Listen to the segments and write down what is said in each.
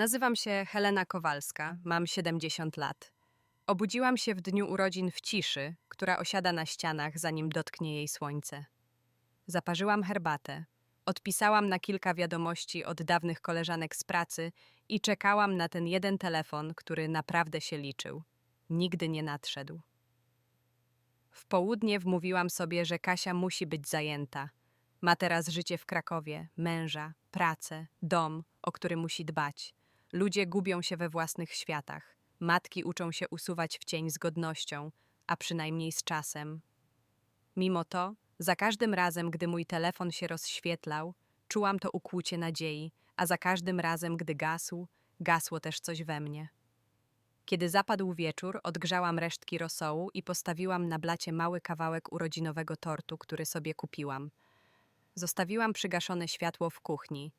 Nazywam się Helena Kowalska, mam 70 lat. Obudziłam się w dniu urodzin w ciszy, która osiada na ścianach, zanim dotknie jej słońce. Zaparzyłam herbatę, odpisałam na kilka wiadomości od dawnych koleżanek z pracy i czekałam na ten jeden telefon, który naprawdę się liczył. Nigdy nie nadszedł. W południe wmówiłam sobie, że Kasia musi być zajęta. Ma teraz życie w Krakowie, męża, pracę, dom, o który musi dbać. Ludzie gubią się we własnych światach. Matki uczą się usuwać w cień z godnością, a przynajmniej z czasem. Mimo to, za każdym razem, gdy mój telefon się rozświetlał, czułam to ukłucie nadziei, a za każdym razem, gdy gasł, gasło też coś we mnie. Kiedy zapadł wieczór, odgrzałam resztki rosołu i postawiłam na blacie mały kawałek urodzinowego tortu, który sobie kupiłam. Zostawiłam przygaszone światło w kuchni.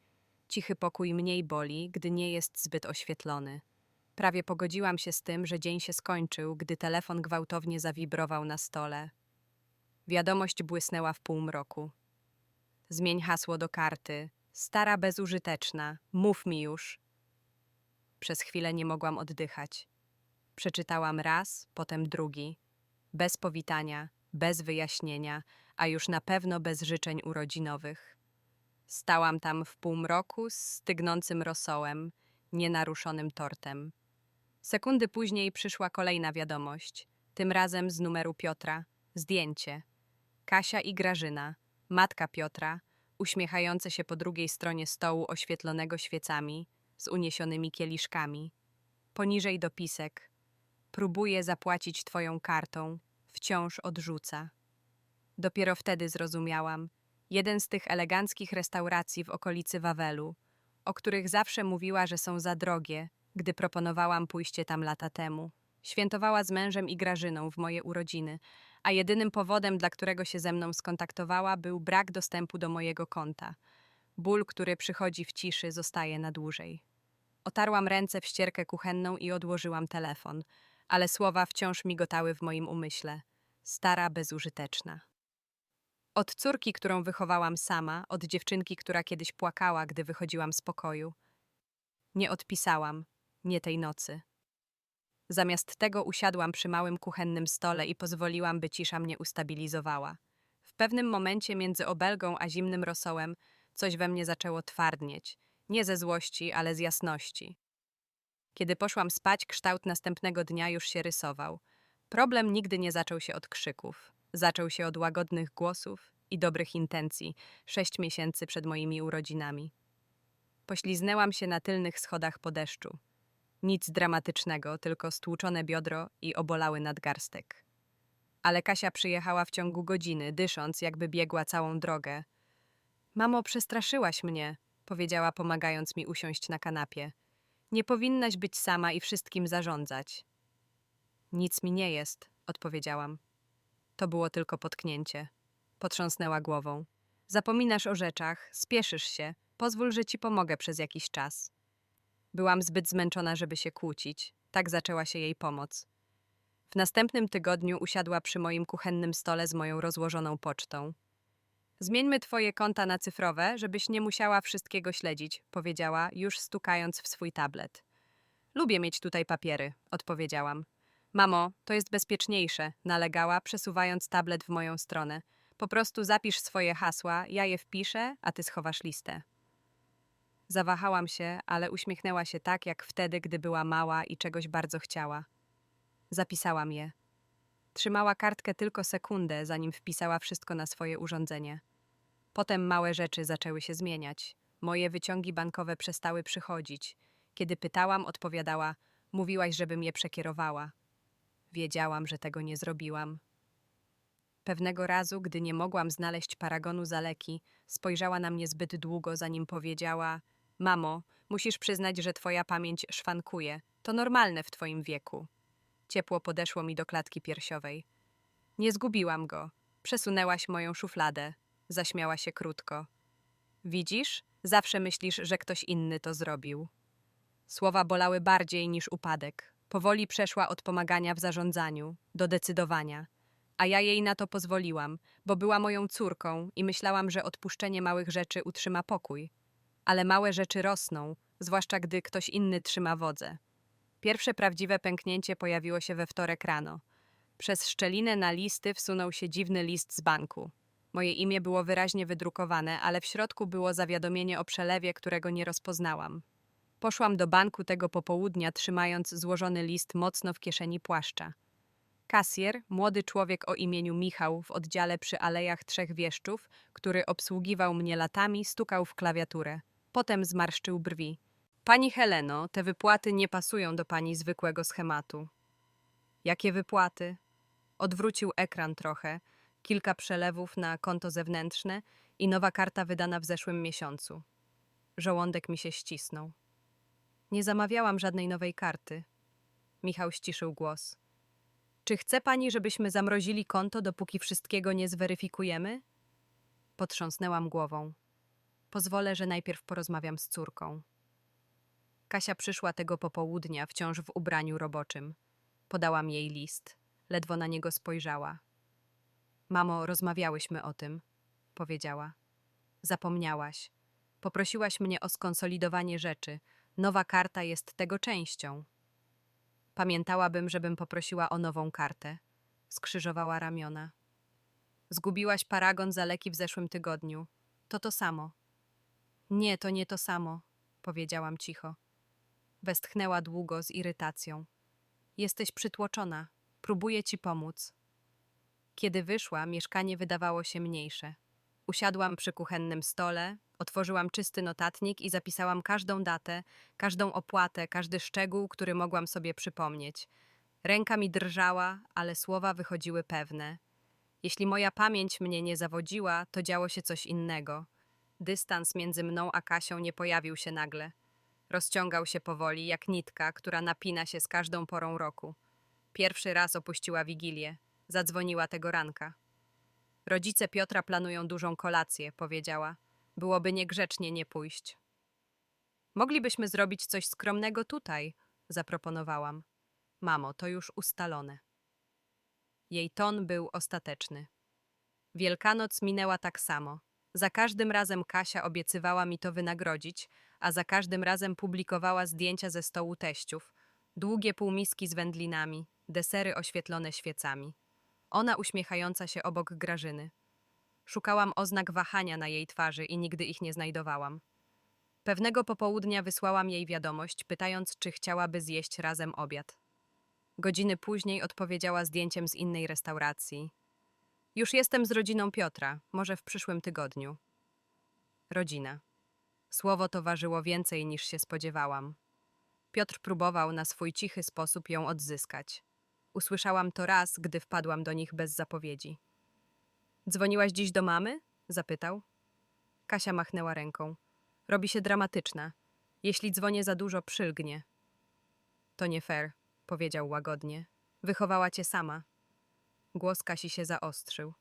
Cichy pokój mniej boli, gdy nie jest zbyt oświetlony. Prawie pogodziłam się z tym, że dzień się skończył, gdy telefon gwałtownie zawibrował na stole. Wiadomość błysnęła w półmroku. Zmień hasło do karty. Stara bezużyteczna. Mów mi już. Przez chwilę nie mogłam oddychać. Przeczytałam raz, potem drugi. Bez powitania, bez wyjaśnienia, a już na pewno bez życzeń urodzinowych. Stałam tam w półmroku z stygnącym rosołem, nienaruszonym tortem. Sekundy później przyszła kolejna wiadomość, tym razem z numeru Piotra. Zdjęcie. Kasia i Grażyna, matka Piotra, uśmiechające się po drugiej stronie stołu oświetlonego świecami, z uniesionymi kieliszkami. Poniżej dopisek. Próbuje zapłacić twoją kartą, wciąż odrzuca. Dopiero wtedy zrozumiałam, jeden z tych eleganckich restauracji w okolicy Wawelu, o których zawsze mówiła, że są za drogie, gdy proponowałam pójście tam lata temu. Świętowała z mężem i Grażyną w moje urodziny, a jedynym powodem, dla którego się ze mną skontaktowała, był brak dostępu do mojego konta. Ból, który przychodzi w ciszy, zostaje na dłużej. Otarłam ręce w ścierkę kuchenną i odłożyłam telefon, ale słowa wciąż migotały w moim umyśle. Stara, bezużyteczna. Od córki, którą wychowałam sama, od dziewczynki, która kiedyś płakała, gdy wychodziłam z pokoju. Nie odpisałam, nie tej nocy. Zamiast tego usiadłam przy małym kuchennym stole i pozwoliłam, by cisza mnie ustabilizowała. W pewnym momencie między obelgą a zimnym rosołem coś we mnie zaczęło twardnieć. Nie ze złości, ale z jasności. Kiedy poszłam spać, kształt następnego dnia już się rysował. Problem nigdy nie zaczął się od krzyków. Zaczął się od łagodnych głosów i dobrych intencji, sześć miesięcy przed moimi urodzinami. Pośliznęłam się na tylnych schodach po deszczu. Nic dramatycznego, tylko stłuczone biodro i obolały nadgarstek. Ale Kasia przyjechała w ciągu godziny, dysząc, jakby biegła całą drogę. Mamo, przestraszyłaś mnie, powiedziała, pomagając mi usiąść na kanapie. Nie powinnaś być sama i wszystkim zarządzać. Nic mi nie jest, odpowiedziałam. To było tylko potknięcie. Potrząsnęła głową. Zapominasz o rzeczach, spieszysz się, pozwól, że ci pomogę przez jakiś czas. Byłam zbyt zmęczona, żeby się kłócić. Tak zaczęła się jej pomoc. W następnym tygodniu usiadła przy moim kuchennym stole z moją rozłożoną pocztą. Zmieńmy twoje konta na cyfrowe, żebyś nie musiała wszystkiego śledzić, powiedziała, już stukając w swój tablet. Lubię mieć tutaj papiery, odpowiedziałam. Mamo, to jest bezpieczniejsze, nalegała, przesuwając tablet w moją stronę. Po prostu zapisz swoje hasła, ja je wpiszę, a ty schowasz listę. Zawahałam się, ale uśmiechnęła się tak, jak wtedy, gdy była mała i czegoś bardzo chciała. Zapisałam je. Trzymała kartkę tylko sekundę, zanim wpisała wszystko na swoje urządzenie. Potem małe rzeczy zaczęły się zmieniać. Moje wyciągi bankowe przestały przychodzić. Kiedy pytałam, odpowiadała: Mówiłaś, żebym je przekierowała. Wiedziałam, że tego nie zrobiłam. Pewnego razu, gdy nie mogłam znaleźć paragonu za leki, spojrzała na mnie zbyt długo, zanim powiedziała: Mamo, musisz przyznać, że twoja pamięć szwankuje. To normalne w twoim wieku. Ciepło podeszło mi do klatki piersiowej. Nie zgubiłam go. Przesunęłaś moją szufladę. Zaśmiała się krótko. Widzisz? Zawsze myślisz, że ktoś inny to zrobił. Słowa bolały bardziej niż upadek. Powoli przeszła od pomagania w zarządzaniu do decydowania. A ja jej na to pozwoliłam, bo była moją córką i myślałam, że odpuszczenie małych rzeczy utrzyma pokój. Ale małe rzeczy rosną, zwłaszcza gdy ktoś inny trzyma wodze. Pierwsze prawdziwe pęknięcie pojawiło się we wtorek rano. Przez szczelinę na listy wsunął się dziwny list z banku. Moje imię było wyraźnie wydrukowane, ale w środku było zawiadomienie o przelewie, którego nie rozpoznałam. Poszłam do banku tego popołudnia, trzymając złożony list mocno w kieszeni płaszcza. Kasjer, młody człowiek o imieniu Michał w oddziale przy Alejach Trzech Wieszczów, który obsługiwał mnie latami, stukał w klawiaturę. Potem zmarszczył brwi. Pani Heleno, te wypłaty nie pasują do pani zwykłego schematu. Jakie wypłaty? Odwrócił ekran trochę, kilka przelewów na konto zewnętrzne i nowa karta wydana w zeszłym miesiącu. Żołądek mi się ścisnął. Nie zamawiałam żadnej nowej karty. Michał ściszył głos. Czy chce pani, żebyśmy zamrozili konto, dopóki wszystkiego nie zweryfikujemy? Potrząsnęłam głową. Pozwolę, że najpierw porozmawiam z córką. Kasia przyszła tego popołudnia, wciąż w ubraniu roboczym. Podałam jej list. Ledwo na niego spojrzała. Mamo, rozmawiałyśmy o tym, powiedziała. Zapomniałaś. Poprosiłaś mnie o skonsolidowanie rzeczy. Nowa karta jest tego częścią. Pamiętałabym, żebym poprosiła o nową kartę. Skrzyżowała ramiona. Zgubiłaś paragon za leki w zeszłym tygodniu. To to samo. Nie, to nie to samo, powiedziałam cicho. Westchnęła długo z irytacją. Jesteś przytłoczona. Próbuję ci pomóc. Kiedy wyszła, mieszkanie wydawało się mniejsze. Usiadłam przy kuchennym stole, otworzyłam czysty notatnik i zapisałam każdą datę, każdą opłatę, każdy szczegół, który mogłam sobie przypomnieć. Ręka mi drżała, ale słowa wychodziły pewne. Jeśli moja pamięć mnie nie zawodziła, to działo się coś innego. Dystans między mną a Kasią nie pojawił się nagle. Rozciągał się powoli, jak nitka, która napina się z każdą porą roku. Pierwszy raz opuściła Wigilię. Zadzwoniła tego ranka. Rodzice Piotra planują dużą kolację, powiedziała. Byłoby niegrzecznie nie pójść. Moglibyśmy zrobić coś skromnego tutaj, zaproponowałam. Mamo, to już ustalone. Jej ton był ostateczny. Wielkanoc minęła tak samo. Za każdym razem Kasia obiecywała mi to wynagrodzić, a za każdym razem publikowała zdjęcia ze stołu teściów, długie półmiski z wędlinami, desery oświetlone świecami. Ona uśmiechająca się obok Grażyny. Szukałam oznak wahania na jej twarzy i nigdy ich nie znajdowałam. Pewnego popołudnia wysłałam jej wiadomość, pytając, czy chciałaby zjeść razem obiad. Godziny później odpowiedziała zdjęciem z innej restauracji. Już jestem z rodziną Piotra, może w przyszłym tygodniu. Rodzina. Słowo to ważyło więcej niż się spodziewałam. Piotr próbował na swój cichy sposób ją odzyskać. Usłyszałam to raz, gdy wpadłam do nich bez zapowiedzi. Dzwoniłaś dziś do mamy? zapytał. Kasia machnęła ręką. Robi się dramatyczna. Jeśli dzwonię za dużo, przylgnie. To nie fair, powiedział łagodnie. Wychowała cię sama. Głos Kasi się zaostrzył.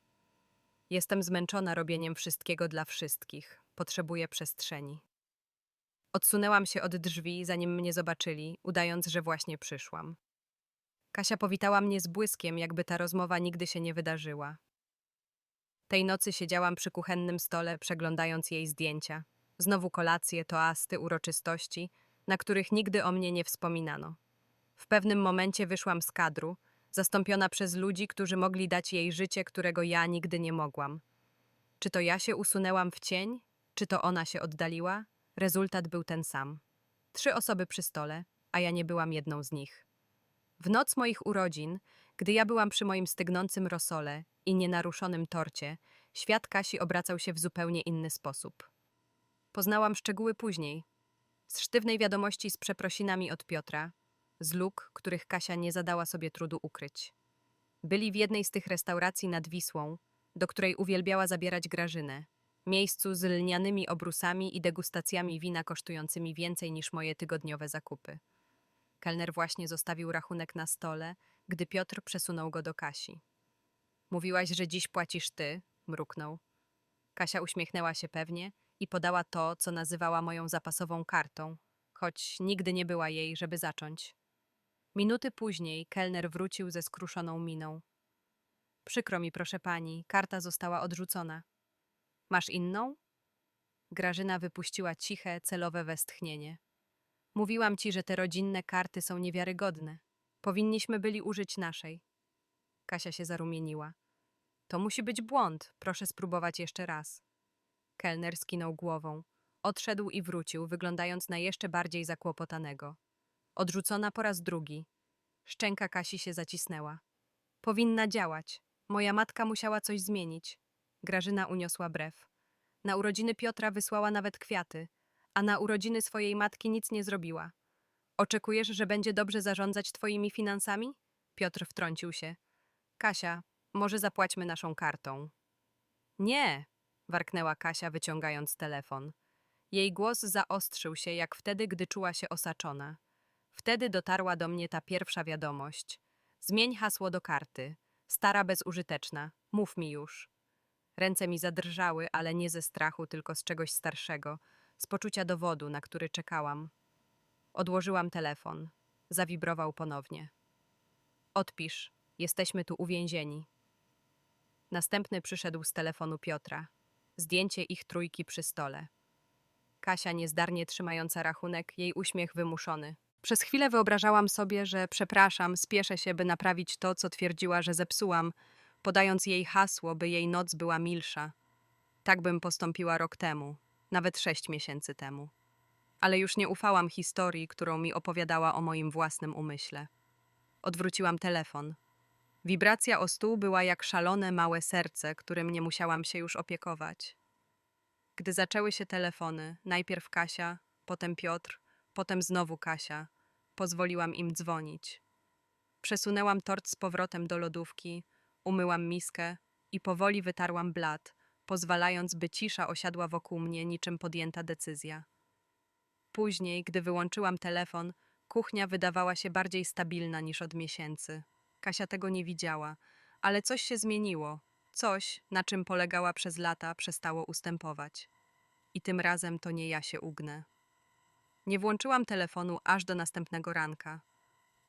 Jestem zmęczona robieniem wszystkiego dla wszystkich. Potrzebuję przestrzeni. Odsunęłam się od drzwi, zanim mnie zobaczyli, udając, że właśnie przyszłam. Kasia powitała mnie z błyskiem, jakby ta rozmowa nigdy się nie wydarzyła. Tej nocy siedziałam przy kuchennym stole, przeglądając jej zdjęcia. Znowu kolacje, toasty, uroczystości, na których nigdy o mnie nie wspominano. W pewnym momencie wyszłam z kadru, zastąpiona przez ludzi, którzy mogli dać jej życie, którego ja nigdy nie mogłam. Czy to ja się usunęłam w cień, czy to ona się oddaliła? Rezultat był ten sam. Trzy osoby przy stole, a ja nie byłam jedną z nich. W noc moich urodzin, gdy ja byłam przy moim stygnącym rosole i nienaruszonym torcie, świat Kasi obracał się w zupełnie inny sposób. Poznałam szczegóły później. Z sztywnej wiadomości z przeprosinami od Piotra, z luk, których Kasia nie zadała sobie trudu ukryć. Byli w jednej z tych restauracji nad Wisłą, do której uwielbiała zabierać Grażynę, miejscu z lnianymi obrusami i degustacjami wina kosztującymi więcej niż moje tygodniowe zakupy. Kelner właśnie zostawił rachunek na stole, gdy Piotr przesunął go do Kasi. Mówiłaś, że dziś płacisz ty, mruknął. Kasia uśmiechnęła się pewnie i podała to, co nazywała moją zapasową kartą, choć nigdy nie była jej, żeby zacząć. Minuty później kelner wrócił ze skruszoną miną. Przykro mi, proszę pani, karta została odrzucona. Masz inną? Grażyna wypuściła ciche, celowe westchnienie. Mówiłam ci, że te rodzinne karty są niewiarygodne. Powinniśmy byli użyć naszej. Kasia się zarumieniła. To musi być błąd, proszę spróbować jeszcze raz. Kelner skinął głową. Odszedł i wrócił, wyglądając na jeszcze bardziej zakłopotanego. Odrzucona po raz drugi. Szczęka Kasi się zacisnęła. Powinna działać. Moja matka musiała coś zmienić. Grażyna uniosła brew. Na urodziny Piotra wysłała nawet kwiaty, a na urodziny swojej matki nic nie zrobiła. Oczekujesz, że będzie dobrze zarządzać twoimi finansami? Piotr wtrącił się. Kasia, może zapłaćmy naszą kartą. Nie, warknęła Kasia, wyciągając telefon. Jej głos zaostrzył się, jak wtedy, gdy czuła się osaczona. Wtedy dotarła do mnie ta pierwsza wiadomość. Zmień hasło do karty. Stara bezużyteczna. Mów mi już. Ręce mi zadrżały, ale nie ze strachu, tylko z czegoś starszego, z poczucia dowodu, na który czekałam. Odłożyłam telefon. Zawibrował ponownie. Odpisz. Jesteśmy tu uwięzieni. Następny przyszedł z telefonu Piotra. Zdjęcie ich trójki przy stole. Kasia niezdarnie trzymająca rachunek, jej uśmiech wymuszony. Przez chwilę wyobrażałam sobie, że przepraszam, spieszę się, by naprawić to, co twierdziła, że zepsułam, podając jej hasło, by jej noc była milsza. Tak bym postąpiła rok temu, nawet sześć miesięcy temu. Ale już nie ufałam historii, którą mi opowiadała o moim własnym umyśle. Odwróciłam telefon. Wibracja o stół była jak szalone małe serce, którym nie musiałam się już opiekować. Gdy zaczęły się telefony, najpierw Kasia, potem Piotr, potem znowu Kasia, pozwoliłam im dzwonić. Przesunęłam tort z powrotem do lodówki, umyłam miskę i powoli wytarłam blat, pozwalając, by cisza osiadła wokół mnie niczym podjęta decyzja. Później, gdy wyłączyłam telefon, kuchnia wydawała się bardziej stabilna niż od miesięcy. Kasia tego nie widziała, ale coś się zmieniło. Coś, na czym polegała przez lata, przestało ustępować. I tym razem to nie ja się ugnę. Nie włączyłam telefonu aż do następnego ranka.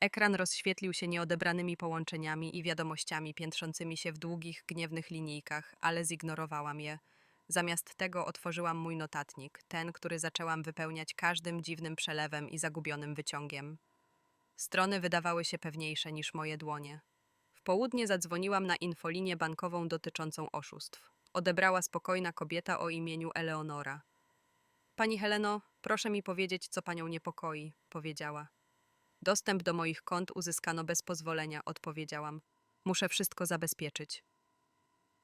Ekran rozświetlił się nieodebranymi połączeniami i wiadomościami piętrzącymi się w długich, gniewnych linijkach, ale zignorowałam je. Zamiast tego otworzyłam mój notatnik, ten, który zaczęłam wypełniać każdym dziwnym przelewem i zagubionym wyciągiem. Strony wydawały się pewniejsze niż moje dłonie. W południe zadzwoniłam na infolinię bankową dotyczącą oszustw. Odebrała spokojna kobieta o imieniu Eleonora. Pani Heleno, proszę mi powiedzieć, co panią niepokoi, powiedziała. Dostęp do moich kont uzyskano bez pozwolenia, odpowiedziałam. Muszę wszystko zabezpieczyć.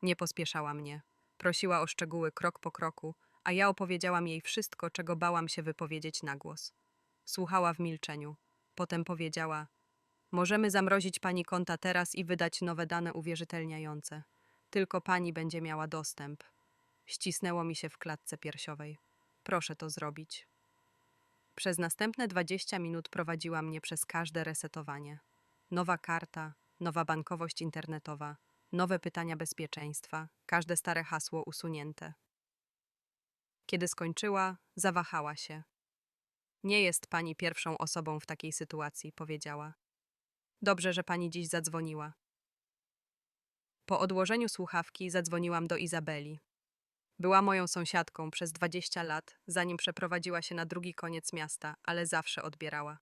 Nie pospieszała mnie. Prosiła o szczegóły krok po kroku, a ja opowiedziałam jej wszystko, czego bałam się wypowiedzieć na głos. Słuchała w milczeniu. Potem powiedziała: Możemy zamrozić pani konta teraz i wydać nowe dane uwierzytelniające. Tylko pani będzie miała dostęp. Ścisnęło mi się w klatce piersiowej. Proszę to zrobić. Przez następne 20 minut prowadziła mnie przez każde resetowanie. Nowa karta, nowa bankowość internetowa, nowe pytania bezpieczeństwa, każde stare hasło usunięte. Kiedy skończyła, zawahała się. Nie jest pani pierwszą osobą w takiej sytuacji, powiedziała. Dobrze, że pani dziś zadzwoniła. Po odłożeniu słuchawki zadzwoniłam do Izabeli. Była moją sąsiadką przez 20 lat, zanim przeprowadziła się na drugi koniec miasta, ale zawsze odbierała.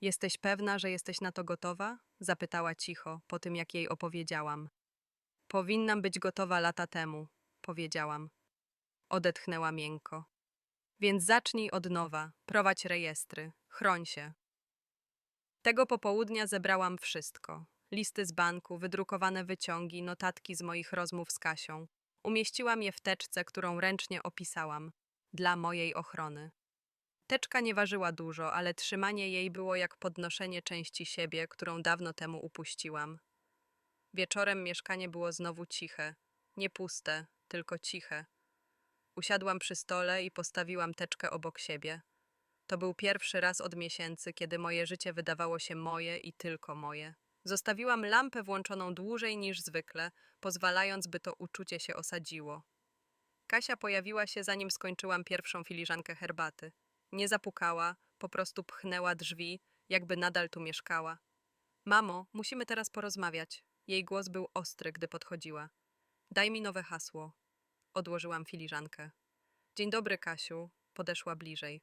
Jesteś pewna, że jesteś na to gotowa? Zapytała cicho, po tym jak jej opowiedziałam. Powinnam być gotowa lata temu, powiedziałam. Odetchnęła miękko. Więc zacznij od nowa, prowadź rejestry, chroń się. Tego popołudnia zebrałam wszystko. Listy z banku, wydrukowane wyciągi, notatki z moich rozmów z Kasią. Umieściłam je w teczce, którą ręcznie opisałam, dla mojej ochrony. Teczka nie ważyła dużo, ale trzymanie jej było jak podnoszenie części siebie, którą dawno temu upuściłam. Wieczorem mieszkanie było znowu ciche, nie puste, tylko ciche. Usiadłam przy stole i postawiłam teczkę obok siebie. To był pierwszy raz od miesięcy, kiedy moje życie wydawało się moje i tylko moje. Zostawiłam lampę włączoną dłużej niż zwykle, pozwalając, by to uczucie się osadziło. Kasia pojawiła się, zanim skończyłam pierwszą filiżankę herbaty. Nie zapukała, po prostu pchnęła drzwi, jakby nadal tu mieszkała. Mamo, musimy teraz porozmawiać. Jej głos był ostry, gdy podchodziła. Daj mi nowe hasło. Odłożyłam filiżankę. Dzień dobry, Kasiu. Podeszła bliżej.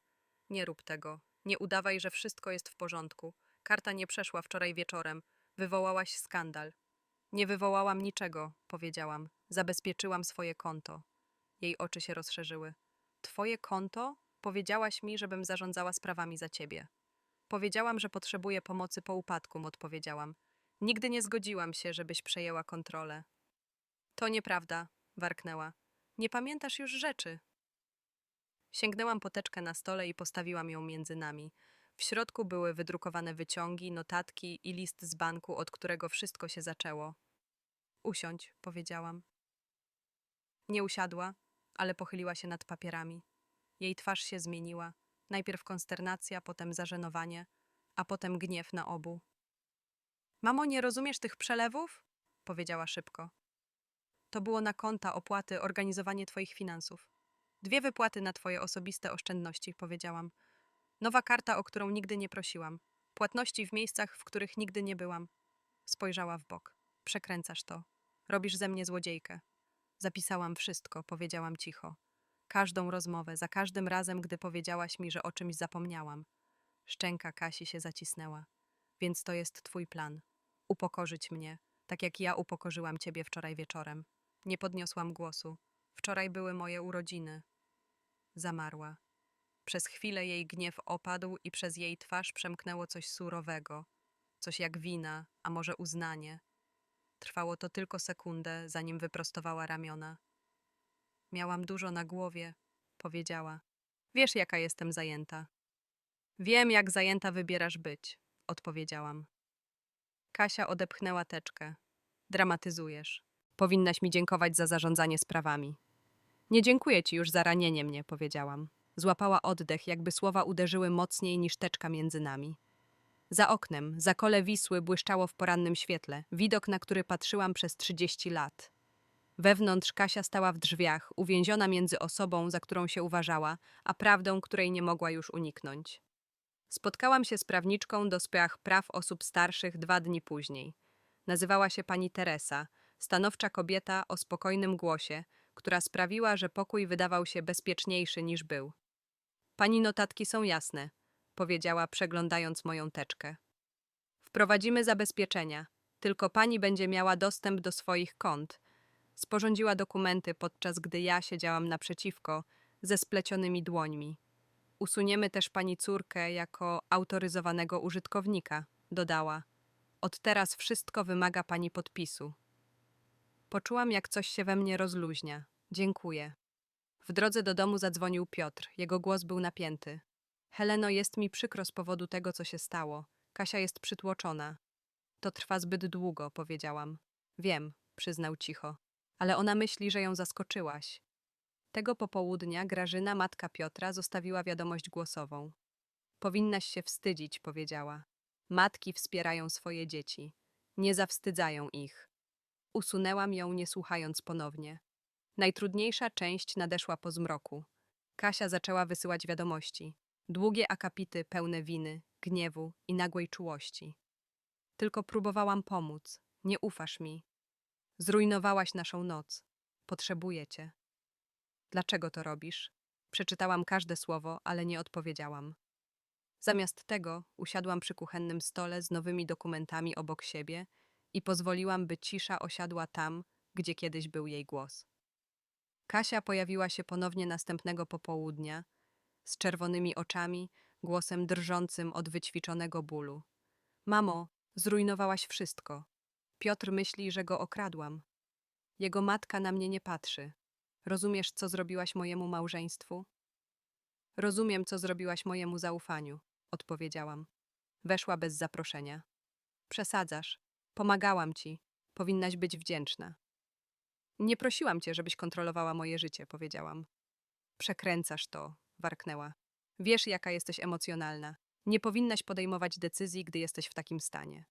Nie rób tego. Nie udawaj, że wszystko jest w porządku. Karta nie przeszła wczoraj wieczorem. Wywołałaś skandal. Nie wywołałam niczego, powiedziałam. Zabezpieczyłam swoje konto. Jej oczy się rozszerzyły. Twoje konto? Powiedziałaś mi, żebym zarządzała sprawami za ciebie. Powiedziałam, że potrzebuję pomocy po upadku, odpowiedziałam. Nigdy nie zgodziłam się, żebyś przejęła kontrolę. To nieprawda, warknęła. Nie pamiętasz już rzeczy. Sięgnęłam po teczkę na stole i postawiłam ją między nami. W środku były wydrukowane wyciągi, notatki i list z banku, od którego wszystko się zaczęło. Usiądź, powiedziałam. Nie usiadła, ale pochyliła się nad papierami. Jej twarz się zmieniła. Najpierw konsternacja, potem zażenowanie, a potem gniew na obu. Mamo, nie rozumiesz tych przelewów? powiedziała szybko. To było na konta, opłaty, organizowanie twoich finansów. Dwie wypłaty na twoje osobiste oszczędności, powiedziałam. Nowa karta, o którą nigdy nie prosiłam. Płatności w miejscach, w których nigdy nie byłam. Spojrzała w bok. Przekręcasz to. Robisz ze mnie złodziejkę. Zapisałam wszystko, powiedziałam cicho. Każdą rozmowę, za każdym razem, gdy powiedziałaś mi, że o czymś zapomniałam. Szczęka Kasi się zacisnęła. Więc to jest twój plan. Upokorzyć mnie, tak jak ja upokorzyłam ciebie wczoraj wieczorem. Nie podniosłam głosu. Wczoraj były moje urodziny. Zamarła. Przez chwilę jej gniew opadł i przez jej twarz przemknęło coś surowego, coś jak wina, a może uznanie. Trwało to tylko sekundę, zanim wyprostowała ramiona. Miałam dużo na głowie, powiedziała. Wiesz, jaka jestem zajęta. Wiem, jak zajęta wybierasz być, odpowiedziałam. Kasia odepchnęła teczkę. Dramatyzujesz. Powinnaś mi dziękować za zarządzanie sprawami. Nie dziękuję ci już za ranienie mnie, powiedziałam. Złapała oddech, jakby słowa uderzyły mocniej niż teczka między nami. Za oknem, za kole Wisły błyszczało w porannym świetle, widok, na który patrzyłam przez trzydzieści lat. Wewnątrz Kasia stała w drzwiach, uwięziona między osobą, za którą się uważała, a prawdą, której nie mogła już uniknąć. Spotkałam się z prawniczką do spraw praw osób starszych dwa dni później. Nazywała się pani Teresa, stanowcza kobieta o spokojnym głosie, która sprawiła, że pokój wydawał się bezpieczniejszy niż był. Pani notatki są jasne, powiedziała, przeglądając moją teczkę. Wprowadzimy zabezpieczenia, tylko pani będzie miała dostęp do swoich kont. Sporządziła dokumenty, podczas gdy ja siedziałam naprzeciwko, ze splecionymi dłońmi. Usuniemy też pani córkę jako autoryzowanego użytkownika, dodała. Od teraz wszystko wymaga pani podpisu. Poczułam, jak coś się we mnie rozluźnia. Dziękuję. W drodze do domu zadzwonił Piotr. Jego głos był napięty. Heleno, jest mi przykro z powodu tego, co się stało. Kasia jest przytłoczona. To trwa zbyt długo, powiedziałam. Wiem, przyznał cicho. Ale ona myśli, że ją zaskoczyłaś. Tego popołudnia Grażyna, matka Piotra, zostawiła wiadomość głosową. Powinnaś się wstydzić, powiedziała. Matki wspierają swoje dzieci. Nie zawstydzają ich. Usunęłam ją, nie słuchając ponownie. Najtrudniejsza część nadeszła po zmroku. Kasia zaczęła wysyłać wiadomości. Długie akapity pełne winy, gniewu i nagłej czułości. Tylko próbowałam pomóc. Nie ufasz mi. Zrujnowałaś naszą noc. Potrzebuję cię. Dlaczego to robisz? Przeczytałam każde słowo, ale nie odpowiedziałam. Zamiast tego usiadłam przy kuchennym stole z nowymi dokumentami obok siebie i pozwoliłam, by cisza osiadła tam, gdzie kiedyś był jej głos. Kasia pojawiła się ponownie następnego popołudnia, z czerwonymi oczami, głosem drżącym od wyćwiczonego bólu. Mamo, zrujnowałaś wszystko. Piotr myśli, że go okradłam. Jego matka na mnie nie patrzy. Rozumiesz, co zrobiłaś mojemu małżeństwu? Rozumiem, co zrobiłaś mojemu zaufaniu, odpowiedziałam. Weszła bez zaproszenia. Przesadzasz. Pomagałam ci. Powinnaś być wdzięczna. Nie prosiłam cię, żebyś kontrolowała moje życie, powiedziałam. Przekręcasz to, warknęła. Wiesz, jaka jesteś emocjonalna. Nie powinnaś podejmować decyzji, gdy jesteś w takim stanie.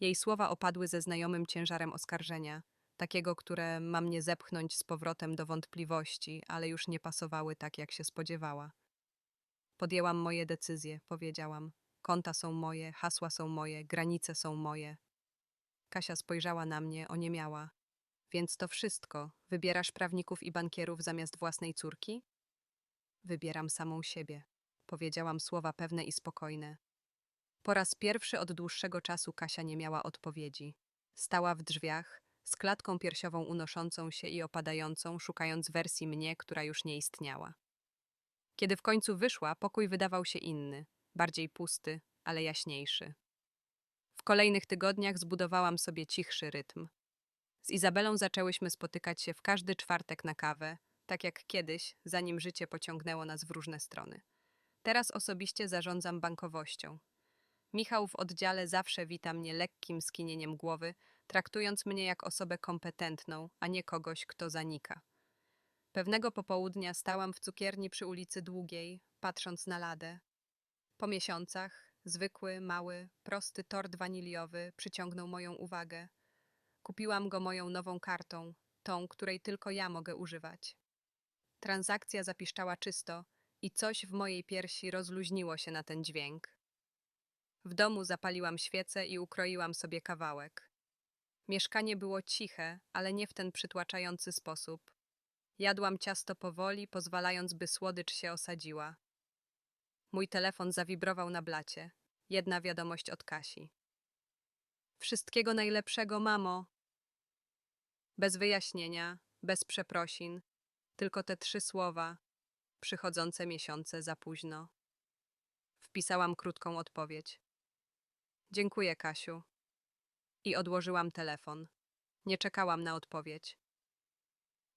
Jej słowa opadły ze znajomym ciężarem oskarżenia, takiego, które ma mnie zepchnąć z powrotem do wątpliwości, ale już nie pasowały tak, jak się spodziewała. Podjęłam moje decyzje, powiedziałam. Konta są moje, hasła są moje, granice są moje. Kasia spojrzała na mnie, oniemiała. Więc to wszystko. Wybierasz prawników i bankierów zamiast własnej córki? Wybieram samą siebie, powiedziałam słowa pewne i spokojne. Po raz pierwszy od dłuższego czasu Kasia nie miała odpowiedzi. Stała w drzwiach, z klatką piersiową unoszącą się i opadającą, szukając wersji mnie, która już nie istniała. Kiedy w końcu wyszła, pokój wydawał się inny, bardziej pusty, ale jaśniejszy. W kolejnych tygodniach zbudowałam sobie cichszy rytm. Z Izabelą zaczęłyśmy spotykać się w każdy czwartek na kawę, tak jak kiedyś, zanim życie pociągnęło nas w różne strony. Teraz osobiście zarządzam bankowością. Michał w oddziale zawsze wita mnie lekkim skinieniem głowy, traktując mnie jak osobę kompetentną, a nie kogoś, kto zanika. Pewnego popołudnia stałam w cukierni przy ulicy Długiej, patrząc na ladę. Po miesiącach zwykły, mały, prosty tort waniliowy przyciągnął moją uwagę. Kupiłam go moją nową kartą, tą, której tylko ja mogę używać. Transakcja zapiszczała czysto i coś w mojej piersi rozluźniło się na ten dźwięk. W domu zapaliłam świecę i ukroiłam sobie kawałek. Mieszkanie było ciche, ale nie w ten przytłaczający sposób. Jadłam ciasto powoli, pozwalając, by słodycz się osadziła. Mój telefon zawibrował na blacie. Jedna wiadomość od Kasi. Wszystkiego najlepszego, mamo. Bez wyjaśnienia, bez przeprosin, tylko te trzy słowa, przychodzące miesiące za późno. Wpisałam krótką odpowiedź. Dziękuję, Kasiu. I odłożyłam telefon. Nie czekałam na odpowiedź.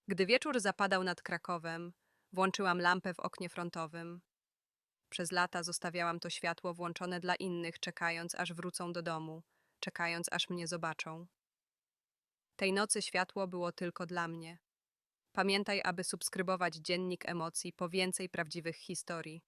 Gdy wieczór zapadał nad Krakowem, włączyłam lampę w oknie frontowym. Przez lata zostawiałam to światło włączone dla innych, czekając aż wrócą do domu, czekając aż mnie zobaczą. Tej nocy światło było tylko dla mnie. Pamiętaj, aby subskrybować dziennik emocji po więcej prawdziwych historii.